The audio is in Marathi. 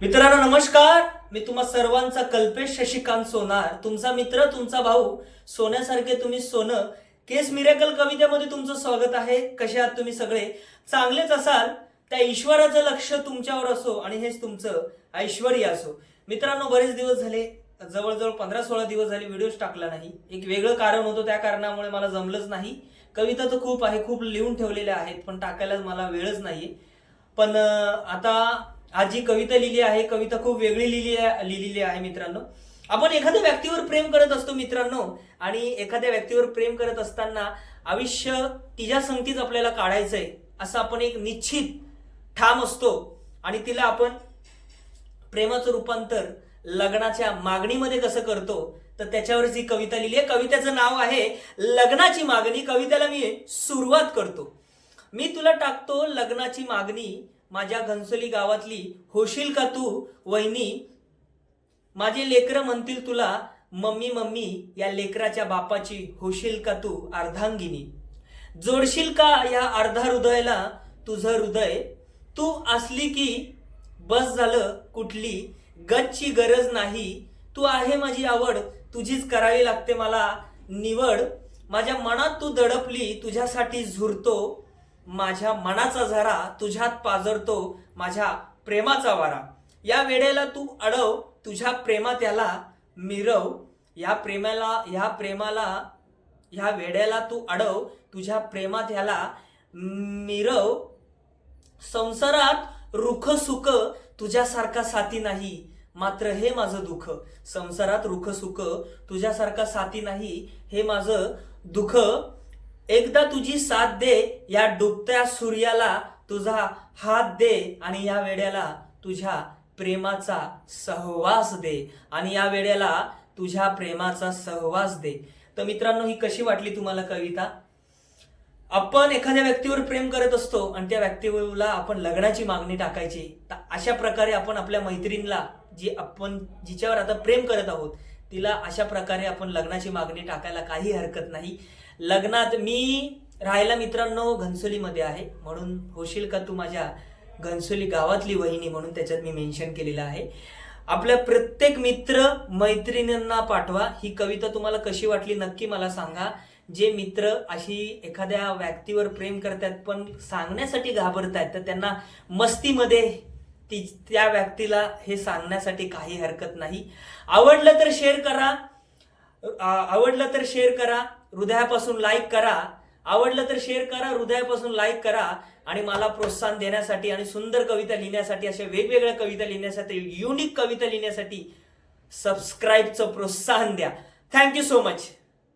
मित्रांनो नमस्कार. मी तुम्हा सर्वांचा कल्पेश शशिकांत सोनार. तुमचा मित्र तुमचा भाऊ सोन्यासारखे तुम्ही सोनं केस मिरेकल कवितेमध्ये तुमचं स्वागत आहे. कसे आहात तुम्ही सगळे? चांगलेच असाल. त्या ईश्वराचं लक्ष तुमच्यावर असो आणि हेच तुमचं ऐश्वर्य असो. मित्रांनो बरेच दिवस झाले. जवळजवळ पंधरा सोळा दिवस झाले व्हिडिओज टाकला नाही. एक वेगळं कारण होतं त्या कारणामुळे मला जमलंच नाही. कविता तर खूप आहे खूप लिहून ठेवलेल्या आहेत पण टाकायला मला वेळच नाही पण आता आज जी कविता लिहिली आहे कविता खूप वेगळी लिहिली आहे- लिहिलेली आहे मित्रांनो. आपण एखाद्या व्यक्तीवर प्रेम करत असतो मित्रांनो आणि एखाद्या व्यक्तीवर प्रेम करत असताना आयुष्य तिच्या संगतीच आपल्याला काढायचंय असं आपण एक निश्चित ठाम असतो. आणि तिला आपण प्रेमाचं रूपांतर लग्नाच्या मागणीमध्ये कसं करतो तर त्याच्यावर जी कविता लिहिली आहे. कवितेचं नाव आहे लग्नाची मागणी. कवितेला मी सुरुवात करतो. मी तुला टाकतो लग्नाची मागणी माझ्या घनसोली गावातली होशील का तू वहिनी? माझे लेकरं म्हणतील तुला मम्मी मम्मी या लेकराच्या बापाची होशील का तू अर्धांगिनी? जोडशील का या अर्धा हृदयाला तुझं हृदय? तू असली की बस झालं कुठली गतची गरज नाही. तू आहे माझी आवड तुझीच करावी लागते मला निवड. माझ्या मनात तू दडपली तुझ्यासाठी झुरतो. माझ्या मनाचा झरा तुझ्यात पाजरतो माझ्या प्रेमाचा वारा. या वेळेला तू अडव तुझ्या प्रेमात याला मिरव. या प्रेमाला ह्या प्रेमाला ह्या वेड्याला तू अडव तुझ्या प्रेमात याला मिरव. संसारात रुख सुख तुझ्यासारखा साथी नाही मात्र हे माझं दुःख. संसारात रुख सुख तुझ्यासारखा साथी नाही हे माझं दुःख. एकदा तुझी साथ दे या डुबत्या सूर्याला तुझा हात दे आणि या वेड्याला तुझ्या प्रेमाचा सहवास दे आणि या वेळेला तुझ्या प्रेमाचा सहवास दे. तर मित्रांनो ही कशी वाटली तुम्हाला कविता? आपण एखाद्या व्यक्तीवर प्रेम करत असतो आणि त्या व्यक्तीला आपण लग्नाची मागणी टाकायची तर अशा प्रकारे आपण आपल्या मैत्रिणीला जी आपण जिच्यावर आता प्रेम करत आहोत तिला अशा प्रकारे आपण लग्नाची मागणी टाकायला काही हरकत नाही. लग्नात मी राहायला मित्रांनो घनसोलीमध्ये आहे. म्हणून होशील का तू माझ्या घनसोली गावातली वहिनी म्हणून त्याच्यात मी मेन्शन केलेलं आहे. आपल्या प्रत्येक मित्र मैत्रिणींना पाठवा. ही कविता तुम्हाला कशी वाटली नक्की मला सांगा. जे मित्र अशी एखाद्या व्यक्तीवर प्रेम करतात पण सांगण्यासाठी घाबरत आहेत तर त्यांना मस्तीमध्ये ती त्या व्यक्तीला हे सांगण्यासाठी काही हरकत नाही. आवडलं तर शेअर करा. आवडलं तर शेअर करा. हृदयापासून लाईक करा. आवडलं तर शेअर करा. हृदयापासून लाईक करा. आणि मला प्रोत्साहन देण्यासाठी आणि सुंदर कविता लिहिण्यासाठी अशा वेगवेगळ्या कविता लिहिण्यासाठी युनिक कविता लिहिण्यासाठी सबस्क्राईबचं प्रोत्साहन द्या. Thank you so much